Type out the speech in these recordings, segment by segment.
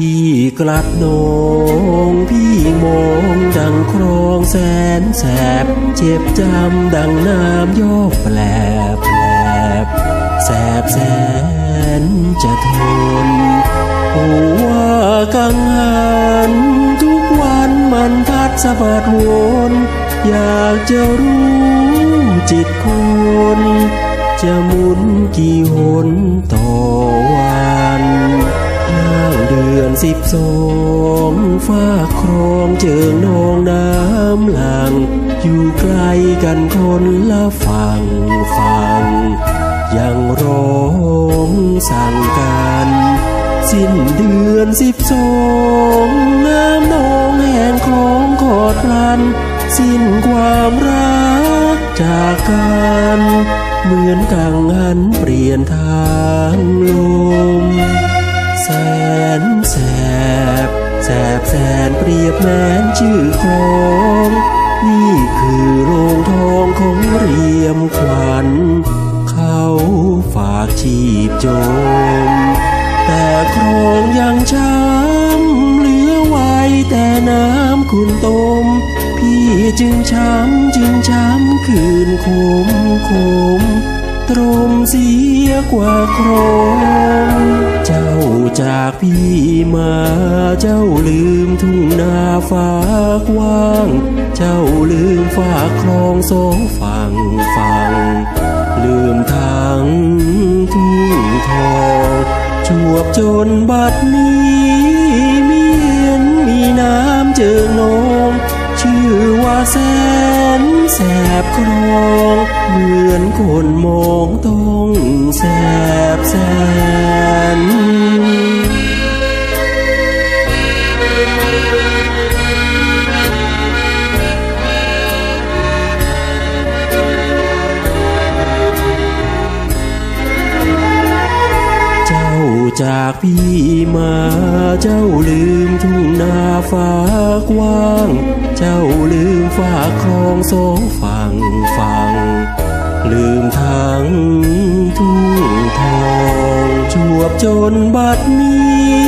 พี่กลัดนงพี่มองดังครองแสนแสบ เจ็บจำดังน้ำยอกแปลบแปลบแสบแสนจะทนหัวกังหันทุกวันมันพัดสะบัดวนอยากจะรู้จิตคนจะหมุนกี่หนต่อวัน เดือนสิบสองฟ้าครองเจิงนองน้ำหลัง อยู่ไกลกันคนละฝั่งฝั่งยังร้องสั่งกัน สิ้นเดือนสิบสองน้ำนองแห่งคลองกอดพลัน สิ้นความรักจากกันเหมือนกังหันเปลี่ยนทางลม แสนแสบแสบแสนเปรียบแม้นชื่อของนี่คือโรงทองของเรียมขวัญเขาฝากชีพโจม แต่โครงยังช้ำเหลือไว้แต่น้ำคุณต้ม พี่จึงช้ำจึงช้ำคืนคมคม ตรมเสียกว่าโครงเจ้าจากพี่มาเจ้าลืมทุ่งนาฟ้ากว้าง เจ้าลืมฝากคลองสองฝั่งฝั่งลืมทางทุ่งทองจวบจนบัดนี้มีเห็นมีน้ำเจิงนอง ชื่อว่าแสนแสบครองเหมือนคนมองต้องแสบแสน จากพี่มาเจ้าลืมทุ่งนาฟ้ากว้าง เจ้าลืมฝากคลองสองฝั่งฝั่งลืมทางทุ่งทองจวบจนบัดนี้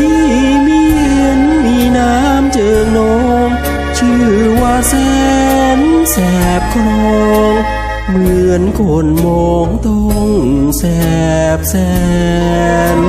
มีเห็นมีน้ำเจิงนองชื่อว่าแสนแสบคลองเหมือนคนมองต้องแสบแสน